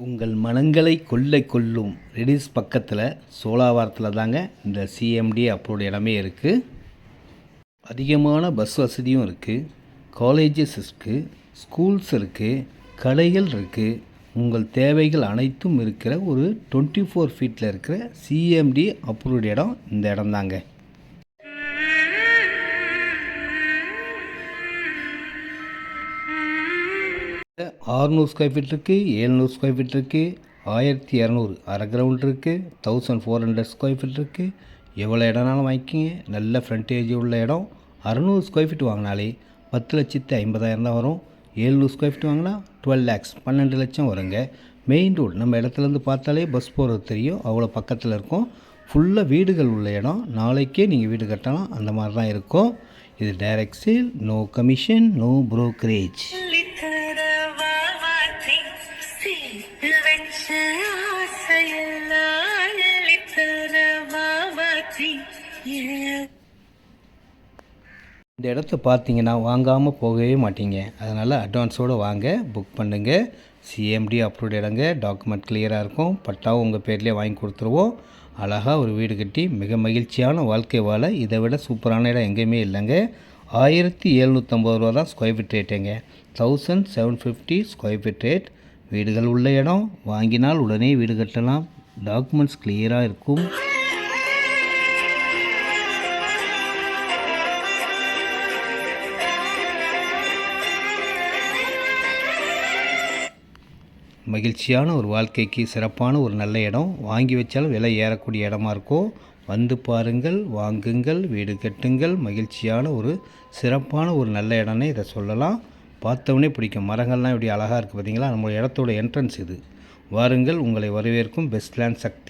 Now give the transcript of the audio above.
உங்கள் மனங்களை கொள்ளை கொள்ளும் ரெடிஸ் பக்கத்தில் சோலாவாரத்தில் தாங்க இந்த சிஎம்டி அப்ரூவ்ட் இடமே இருக்குது அதிகமான பஸ் வசதியும் இருக்குது காலேஜஸ் இருக்குது ஸ்கூல்ஸ் இருக்குது கடைகள் இருக்குது உங்கள் தேவைகள் அனைத்தும் இருக்கிற ஒரு டுவெண்ட்டி ஃபோர் ஃபீட்டில் இருக்கிற சிஎம்டி அப்ரூவ்ட் இடம் இந்த இடம் தாங்க ஆறுநூறு ஸ்கொயர் ஃபீட் இருக்குது ஏழ்நூறு ஸ்கொயர் ஃபீட் இருக்குது ஆயிரத்தி இரநூறு அரை கிரவுண்ட் இருக்குது thousand four hundred square feet இருக்குது எவ்வளோ இடம்னாலும் வாங்கிக்கிங்க. நல்ல ஃப்ரண்டேஜ் உள்ள இடம். அறநூறு ஸ்கொயர் ஃபீட் வாங்கினாலே பத்து லட்சத்து ஐம்பதாயிரம் தான் வரும். ஏழ்நூறு ஸ்கொயர் ஃபீட் வாங்கினா டுவெல் லேக்ஸ் பன்னெண்டு லட்சம் வருங்க. மெயின் ரோடு நம்ம இடத்துலேருந்து பார்த்தாலே பஸ் போகிறது தெரியும். அவ்வளோ பக்கத்தில் இருக்கும். ஃபுல்லாக வீடுகள் உள்ள இடம். நாளைக்கே நீங்கள் வீடு கட்டலாம். அந்த மாதிரி தான் இருக்கும். இது direct sale no commission no brokerage இந்த இடத்த பார்த்தீங்கன்னா வாங்காமல் போகவே மாட்டீங்க. அதனால் அட்வான்ஸோடு வாங்க புக் பண்ணுங்கள் சிஎம்டி அப்ரூவ்ட் இடங்க டாக்குமெண்ட் கிளியராக இருக்கும். பட்டாவும் உங்கள் பேர்லேயே வாங்கி கொடுத்துருவோம். அழகாக ஒரு வீடு கட்டி மிக மகிழ்ச்சியான வாழ்க்கை வாழ இதை விட சூப்பரான இடம் எங்கேயுமே இல்லைங்க. ஆயிரத்தி எழுநூற்றம்பது ரூபா தான் ஸ்கொயர் ஃபீட் ரேட்டுங்க thousand seven fifty square feet rate வீடுகள் உள்ள இடம். வாங்கினால் உடனே வீடு கட்டலாம். டாக்குமெண்ட்ஸ் கிளியராக இருக்கும். மகிழ்ச்சியான ஒரு வாழ்க்கைக்கு சிறப்பான ஒரு நல்ல இடம். வாங்கி வச்சாலும் விலை ஏறக்கூடிய இடமா இருக்கும் வந்து பாருங்கள் வாங்குங்கள் வீடு கட்டுங்கள். மகிழ்ச்சியான ஒரு சிறப்பான ஒரு நல்ல இடம்னே இதை சொல்லலாம். பார்த்தவொடனே பிடிக்கும். மரங்கள்லாம் இப்படி அழகாக இருக்குது பார்த்தீங்களா நம்ம இடத்தோட என்ட்ரன்ஸ் இது. வாருங்கள் உங்களை வரவேற்கும் பெஸ்ட் லேண்ட் சக்தி.